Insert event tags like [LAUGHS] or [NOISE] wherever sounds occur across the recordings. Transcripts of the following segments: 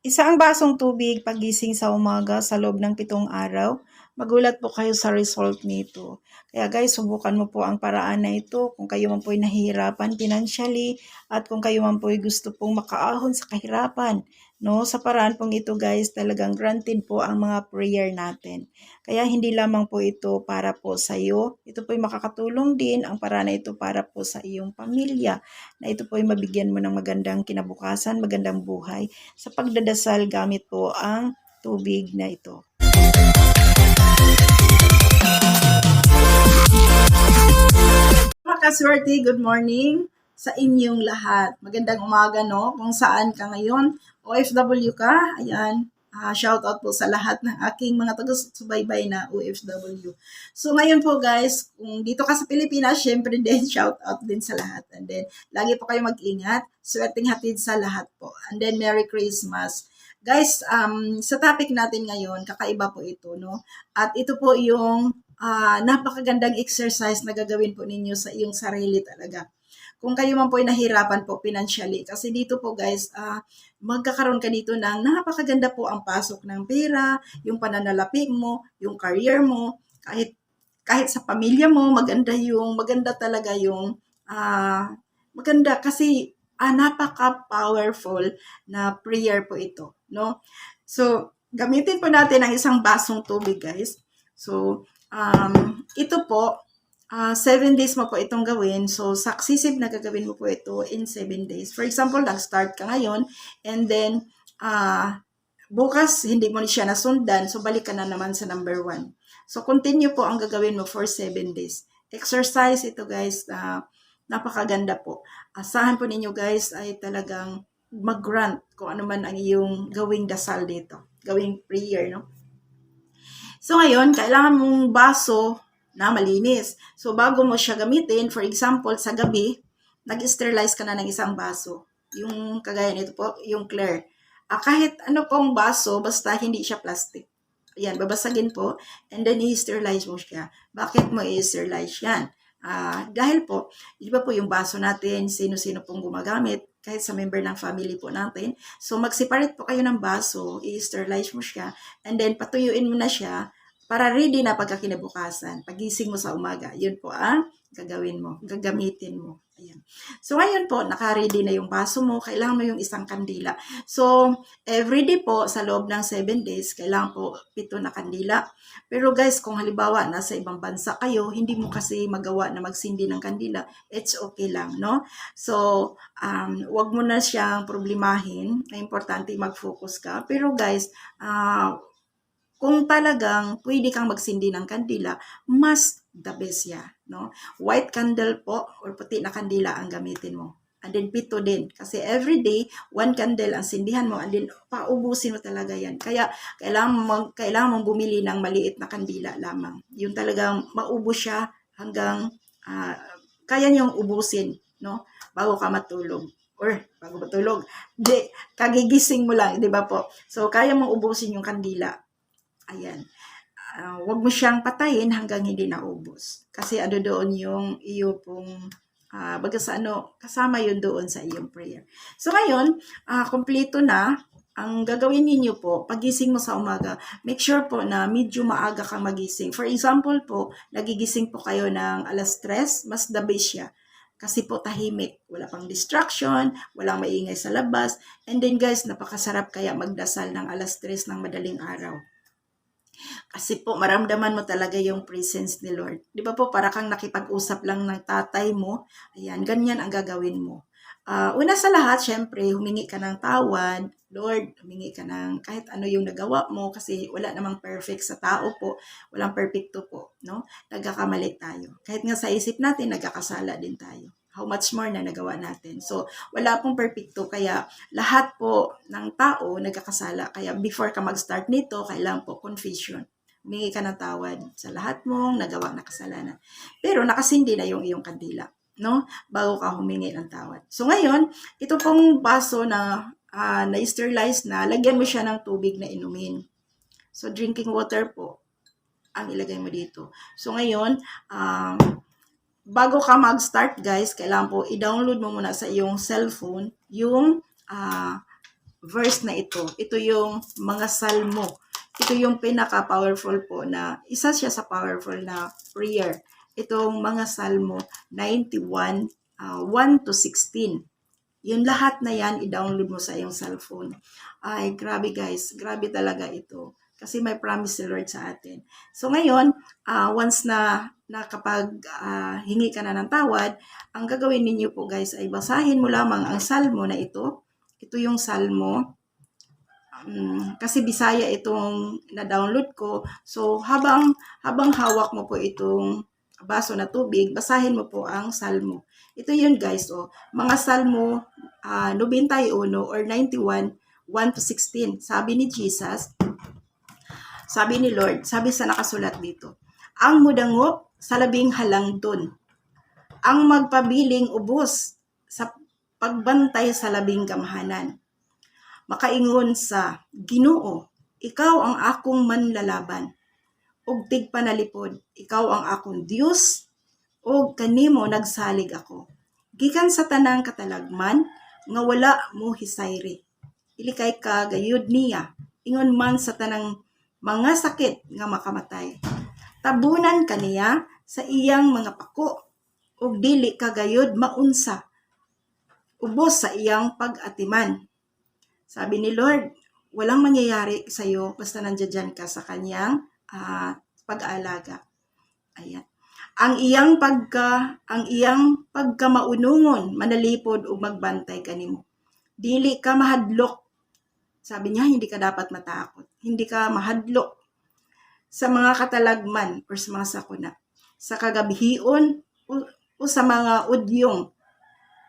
Isang basong tubig pagising sa umaga sa loob ng pitong araw, magulat po kayo sa result nito. Kaya guys, subukan mo po ang paraan na ito kung kayo man po'y nahihirapan financially at kung kayo man po'y gusto pong makaahon sa kahirapan. No, sa paraan pong ito guys, talagang granted po ang mga prayer natin. Kaya hindi lamang po ito para po sa iyo, ito po'y makakatulong din ang paraan na ito para po sa iyong pamilya. Na ito po'y mabigyan mo ng magandang kinabukasan, magandang buhay sa pagdadasal gamit po ang tubig na ito. Mga kaswerte, good morning sa inyong lahat. Magandang umaga, no? Kung saan ka ngayon, OFW ka, ayan, ah, shout out po sa lahat ng aking mga taga-subaybay na OFW. So ngayon po guys, kung dito ka sa Pilipinas, syempre din [LAUGHS] shout out din sa lahat. And then, lagi po kayo mag-ingat. Swerteng hatid sa lahat po. And then, Merry Christmas. Guys, um, sa topic natin ngayon, kakaiba po ito, no? At ito po yung ah, napakagandang exercise na gagawin po ninyo sa iyong sarili talaga. Kung kayo man po ay nahirapan po financially, kasi dito po guys, ah, magkakaroon ka dito ng napakaganda po ang pasok ng pera, yung pananalapi mo, yung career mo, kahit kahit sa pamilya mo, maganda yung, maganda talaga yung, ah, maganda kasi ah, napaka-powerful na prayer po ito, no? So, gamitin po natin ang isang basong tubig, guys. So, um, ito po, ah, seven days mo po itong gawin. So, successive na gagawin mo po ito in seven days. For example, nag-start ka ngayon, and then, ah, bukas, hindi mo siya nasundan, so balik ka na naman sa number one. So, continue po ang gagawin mo for seven days. Exercise ito, guys, ah, napakaganda po. Asahan po ninyo, guys, ay talagang mag-grant kung ano man ang iyong gawing dasal dito. Gawing prayer, no? So ngayon, kailangan mong baso na malinis. So bago mo siya gamitin, for example, sa gabi, nag-sterilize ka na ng isang baso. Yung kagaya nito po, yung clear. Ah, kahit ano pong baso, basta hindi siya plastic. Ayan, babasagin po, and then i-sterilize mo siya. Bakit mo i-sterilize yan? Ah, dahil po, di ba po yung baso natin, sino-sino pong gumagamit, kahit sa member ng family po natin. So, mag-separate po kayo ng baso, i-sterilize mo siya, and then patuyuin mo na siya para ready na pagkakinabukasan. Pagising mo sa umaga, yun po ang gagawin mo, gagamitin mo. Ayan. So, ngayon po, naka-ready na yung baso mo, kailangan mo yung isang kandila. So, everyday po, sa loob ng 7 days, kailangan po pito na kandila. Pero guys, kung halimbawa, nasa ibang bansa kayo, hindi mo kasi magawa na magsindi ng kandila, it's okay lang, no? So, um, wag mo na siyang problemahin. Importante mag-focus ka. Pero guys, ah, kung talagang pwede kang magsindi ng kandila, mas the best ya, no? White candle po or puti na kandila ang gamitin mo. And then pito din. Kasi every day, one candle ang sindihan mo and then paubusin mo talaga yan. Kaya kailangan mo, kailangan mong bumili ng maliit na kandila lamang. Yung talagang maubos siya hanggang ah, kaya niyong ubusin, no? Bago ka matulog or bago matulog. Di, kagigising mo lang, di ba po? So, kaya mong ubusin yung kandila. Ayan. Ah, wag mo siyang patayin hanggang hindi naubos. Kasi ano doon yung iyo pong ah, baga sa ano, kasama yun doon sa iyong prayer. So ngayon, ah, kompleto na. Ang gagawin ninyo po, pagising mo sa umaga, make sure po na medyo maaga kang magising. For example po, nagigising po kayo ng alas 3, mas the best siya. Kasi po tahimik, wala pang distraction, walang maingay sa labas. And then guys, napakasarap kaya magdasal ng alas 3 ng madaling araw. Kasi po, maramdaman mo talaga yung presence ni Lord. Di ba po, para kang nakipag-usap lang ng tatay mo. Ayan, ganyan ang gagawin mo. Ah, una sa lahat, syempre, humingi ka ng tawad. Lord, humingi ka ng kahit ano yung nagawa mo kasi wala namang perfect sa tao po. Walang perfecto po, no? Nagkakamali tayo. Kahit nga sa isip natin, nagkakasala din tayo. How much more na nagawa natin. So, wala pong perfecto. Kaya, lahat po ng tao nagkakasala. Kaya, before ka mag-start nito, kailangan po confession. Humingi ka ng tawad sa lahat mong nagawa na kasalanan. Pero, nakasindi na yung iyong kandila no? Bago ka humingi ng tawad. So ngayon, ito pong baso na ah, na-sterilize na, lagyan mo siya ng tubig na inumin. So drinking water po ang ilagay mo dito. So ngayon, um, bago ka mag-start guys, kailangan po i-download mo muna sa iyong cellphone yung ah, verse na ito. Ito yung mga salmo. Ito yung pinaka-powerful po na, isa siya sa powerful na prayer. Itong mga salmo 91, uh, 1 to 16. Yung lahat na yan, i-download mo sa iyong cellphone. Ay, grabe guys. Grabe talaga ito. Kasi may promise si Lord sa atin. So ngayon, ah, once na nakapag ah, hingi ka na ng tawad, ang gagawin ninyo po guys ay basahin mo lamang ang salmo na ito. Ito yung salmo. Um, kasi Bisaya itong na-download ko. So habang habang hawak mo po itong baso na tubig, basahin mo po ang salmo. Ito yun guys, oh. Mga salmo ah, 91 or 91, 1 to 16. Sabi ni Jesus, sabi ni Lord, sabi sa nakasulat dito, ang mudangop sa labing halangdon, ang magpabiling ubos sa pagbantay sa labing gamhanan. Makaingon sa Ginoo, ikaw ang akong manlalaban. Ug tigpanalipod, ikaw ang akong Dios, ug kanimo nagsalig ako. Gikan sa tanang katalagman, nga wala mo hisayri. Ilikay ka gayud niya, ingon man sa tanang mga sakit nga makamatay. Tabunan kaniya sa iyang mga pako ug dili kagayod maunsa ubos sa iyang pag-atiman. Sabi ni Lord, walang mangyayari sa iyo basta nandiyan ka sa kanyang ah, pag-aalaga. Ayan. Ang iyang pagka ang iyang pagkamaunungon manalipod ug magbantay kanimo. Dili ka mahadlok sabi niya, hindi ka dapat matakot. Hindi ka mahadlok sa mga katalagman or sa mga sakuna. Sa kagabihion o, o sa mga udyong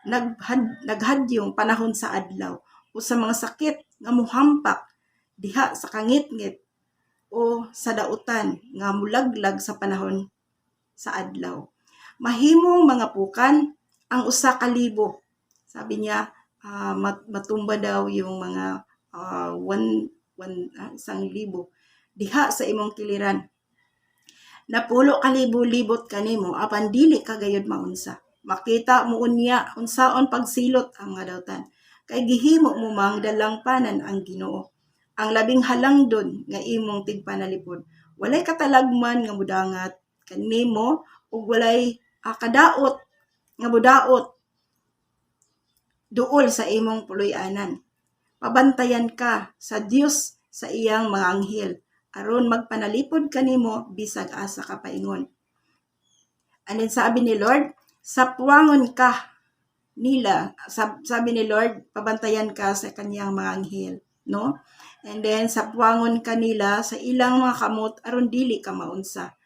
naghad, naghadyong panahon sa adlaw o sa mga sakit nga muhampak diha sa kangit-ngit o sa dautan nga mulaglag sa panahon sa adlaw. Mahimong mga pukan ang usa ka libo. Sabi niya, mat- matumba daw yung mga uh, one, one, ah, isang libo diha sa imong kiliran. Napulo ka libo-libot kanimo apan dili ka gayud maunsa. Makita mo unya unsaon pagsilot ang nga dawtan. Kay gihimo mo mang dalang panan ang Ginoo. Ang labing halangdon nga imong tigpanalipod. Walay katalagman nga mudangat kanimo ug walay ah, kadaot nga mudaot duol sa imong puloy-anan pabantayan ka sa Dios sa iyang mga anghel aron magpanalipod kanimo bisag asa ka paingon. Then sabi ni Lord, sapwangon ka nila, sab- sabi ni Lord, pabantayan ka sa kanyang mga anghel, no? And then sapwangon ka nila sa ilang mga kamot aron dili ka maunsa.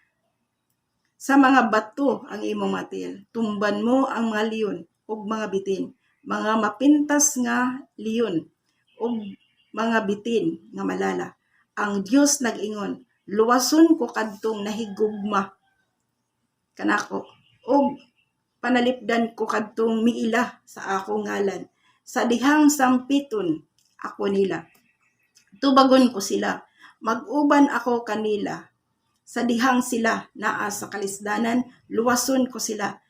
Sa mga bato ang imong matil, tumban mo ang mga liyon ug mga bitin, mga mapintas nga liyon ug mga bitin nga malala. Ang Dios nag-ingon, luwason ko kadtong nahigugma kanako ug panalipdan ko kadtong miila sa akong ngalan sa dihang sampiton ako nila. Tubagon ko sila, mag-uban ako kanila sa dihang sila naa sa kalisdanan, luwason ko sila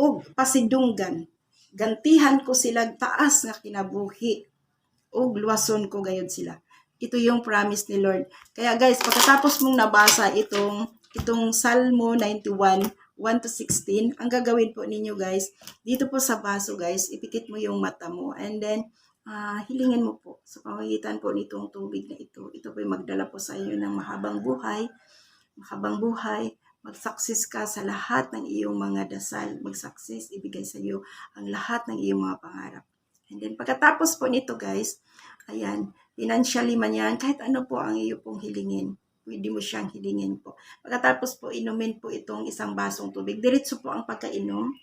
ug pasidunggan. Gantihan ko sila taas nga kinabuhi ug luwason ko gayud sila. Ito yung promise ni Lord. Kaya guys, pagkatapos mong nabasa itong itong Salmo 91 1 to 16, ang gagawin po ninyo guys, dito po sa baso guys, ipikit mo yung mata mo and then ah, hilingin mo po sa pamagitan po nitong tubig na ito. Ito po magdala po sa inyo ng mahabang buhay, mahabang buhay, mag-success ka sa lahat ng iyong mga dasal, mag-success, ibigay sa iyo ang lahat ng iyong mga pangarap. And then pagkatapos po nito guys, ayan, financially man yan, kahit ano po ang iyo pong hilingin, pwede mo siyang hilingin po. Pagkatapos po inumin po itong isang basong tubig, diretso po ang pagkainom.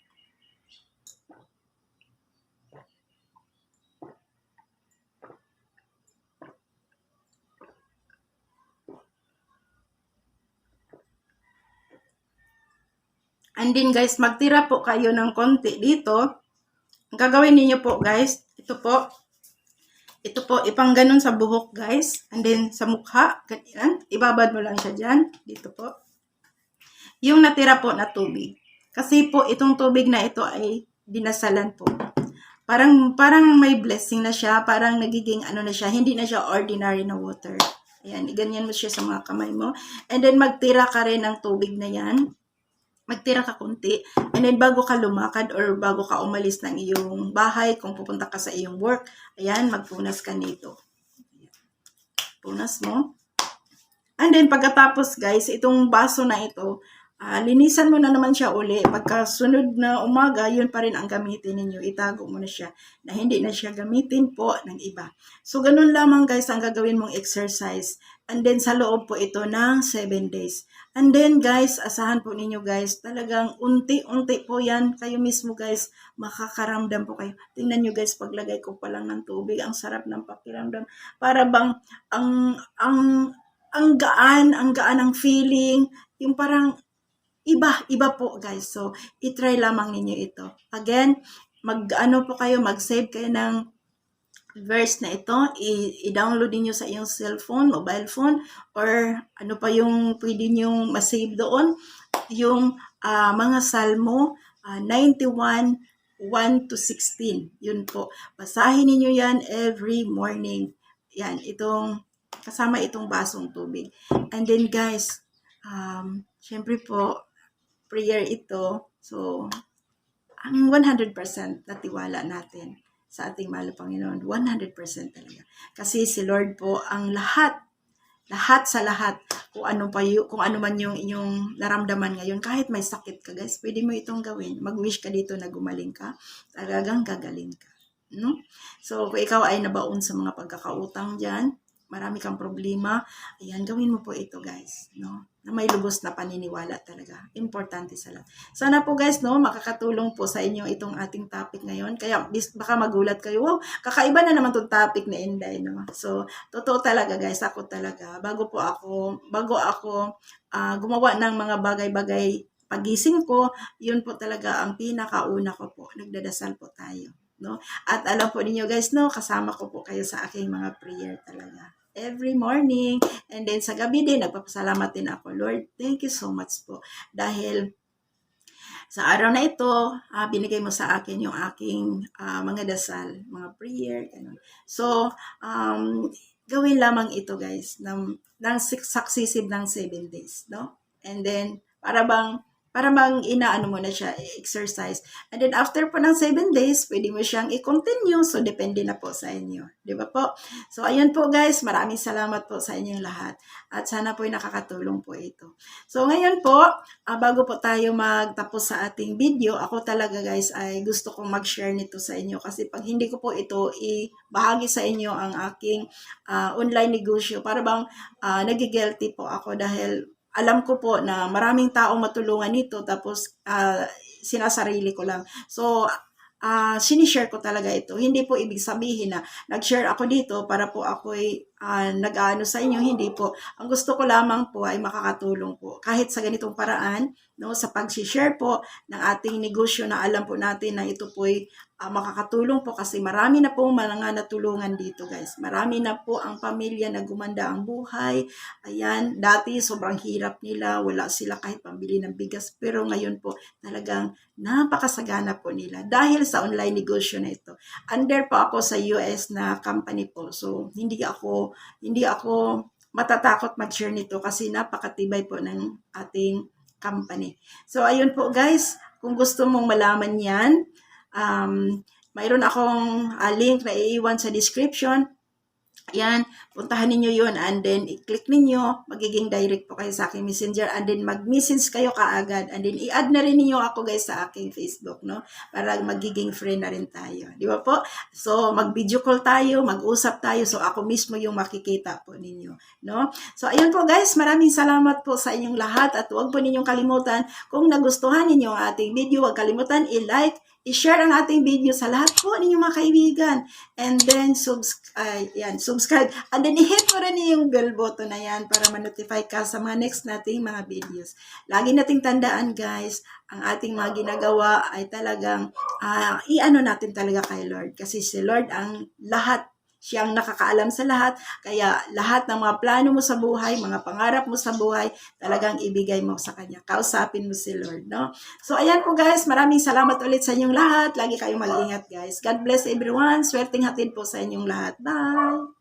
And then guys, magtira po kayo ng konti dito. Ang gagawin ninyo po guys, ito po, ito po, ipang ganun sa buhok guys. And then sa mukha, ganyan. Ibabad mo lang siya dyan. Dito po. Yung natira po na tubig. Kasi po itong tubig na ito ay dinasalan po. parang parang may blessing na siya, parang nagiging ano na siya, hindi na siya ordinary na water. Ayan, iganyan mo siya sa mga kamay mo. And then magtira ka rin ng tubig na yan. Magtira ka kunti. And then bago ka lumakad or bago ka umalis ng iyong bahay, kung pupunta ka sa iyong work, ayan, magpunas ka nito. Punas mo. And then pagkatapos guys, itong baso na ito, ah, linisan mo na naman siya uli. Pagka sunod na umaga, yun pa rin ang gamitin ninyo. Itago mo na siya na hindi na siya gamitin po ng iba. So ganun lamang guys ang gagawin mong exercise. And then sa loob po ito ng 7 days. And then guys, asahan po ninyo guys, talagang unti-unti po yan. Kayo mismo guys, makakaramdam po kayo. Tingnan nyo guys, paglagay ko pa lang ng tubig, ang sarap ng pakiramdam. Para bang ang ang ang gaan, ang gaan ng feeling, yung parang iba, iba po guys. So, itry lamang ninyo ito. Again, mag-ano po kayo, mag-save kayo ng verse na ito, i-download niyo sa iyong cellphone, mobile phone, or ano pa yung pwede niyong masave doon, yung ah, mga salmo, ah, 91, 1 to 16. Yun po. Basahin niyo yan every morning. Yan, itong, kasama itong basong tubig. And then guys, um, syempre po, prayer ito. So, ang 100% na tiwala natin sa ating mahal na Panginoon. 100% talaga. Kasi si Lord po ang lahat, lahat sa lahat, kung ano pa yung, kung ano man yung inyong naramdaman ngayon, kahit may sakit ka guys, pwede mo itong gawin. Mag-wish ka dito na gumaling ka, talagang gagaling ka. No? So, kung ikaw ay nabaon sa mga pagkakautang dyan, marami kang problema, ayan, gawin mo po ito guys, no? Na may lubos na paniniwala talaga. Importante sa lahat. Sana po guys, no, makakatulong po sa inyo itong ating topic ngayon. Kaya baka magulat kayo, wow, kakaiba na naman tong topic ni Inday, no? So, totoo talaga guys, ako talaga, bago po ako, bago ako ah, gumawa ng mga bagay-bagay pagising ko, yun po talaga ang pinakauna ko po. Nagdadasal po tayo. No? At alam po ninyo guys, no, kasama ko po kayo sa aking mga prayer talaga. Every morning. And then sa gabi din, nagpapasalamat din ako. Lord, thank you so much po. Dahil sa araw na ito, ah, binigay mo sa akin yung aking ah, mga dasal, mga prayer, ganun. So, um, gawin lamang ito guys, ng, ng successive ng seven days, no? And then, para bang, para bang inaano mo na siya, exercise. And then after po ng 7 days, pwede mo siyang i-continue. So, depende na po sa inyo. Di ba po? So, ayun po guys. Maraming salamat po sa inyong lahat. At sana po ay nakakatulong po ito. So, ngayon po, ah, bago po tayo magtapos sa ating video, ako talaga guys ay gusto kong mag-share nito sa inyo. Kasi pag hindi ko po ito i-bahagi sa inyo ang aking ah, online negosyo, para bang uh, nagigilty po ako dahil alam ko po na maraming taong matulungan nito tapos ah, sinasarili ko lang. So, ah sinishare ko talaga ito. Hindi po ibig sabihin na nag-share ako dito para po ako ay ah, nag-ano sa inyo. Hindi po. Ang gusto ko lamang po ay makakatulong po. Kahit sa ganitong paraan, no, sa pag-share po ng ating negosyo na alam po natin na ito po ay ah, makakatulong po kasi marami na po mga natulungan dito guys. Marami na po ang pamilya na gumanda ang buhay. Ayan, dati sobrang hirap nila, wala sila kahit pambili ng bigas. Pero ngayon po talagang napakasagana po nila dahil sa online negosyo na ito. Under po ako sa US na company po. So, hindi ako, hindi ako matatakot mag-share nito kasi napakatibay po ng ating company. So, ayun po guys, kung gusto mong malaman yan, um, mayroon akong ah, link na iiwan sa description. Yan, puntahan ninyo yun and then i-click ninyo, magiging direct po kayo sa aking messenger and then mag-message kayo kaagad and then i-add na rin ninyo ako guys sa aking Facebook, no? Para magiging friend na rin tayo. Di ba po? So, mag-video call tayo, mag-usap tayo. So, ako mismo yung makikita po ninyo, no? So, ayun po guys, maraming salamat po sa inyong lahat at huwag po ninyong kalimutan kung nagustuhan ninyo ang ating video, huwag kalimutan i-like, i-share ang ating video sa lahat po ninyong mga kaibigan. And then, subscribe, yan, subscribe. And then, i-hit mo rin yung bell button na yan para ma-notify ka sa mga next nating mga videos. Lagi nating tandaan, guys, ang ating mga ginagawa ay talagang, ah, i-ano natin talaga kay Lord. Kasi si Lord ang lahat Siyang nakakaalam sa lahat. Kaya lahat ng mga plano mo sa buhay, mga pangarap mo sa buhay, talagang ibigay mo sa Kanya. Kausapin mo si Lord, no? So, ayan po guys. Maraming salamat ulit sa inyong lahat. Lagi kayong mag-ingat guys. God bless everyone. Swerteng hatid po sa inyong lahat. Bye!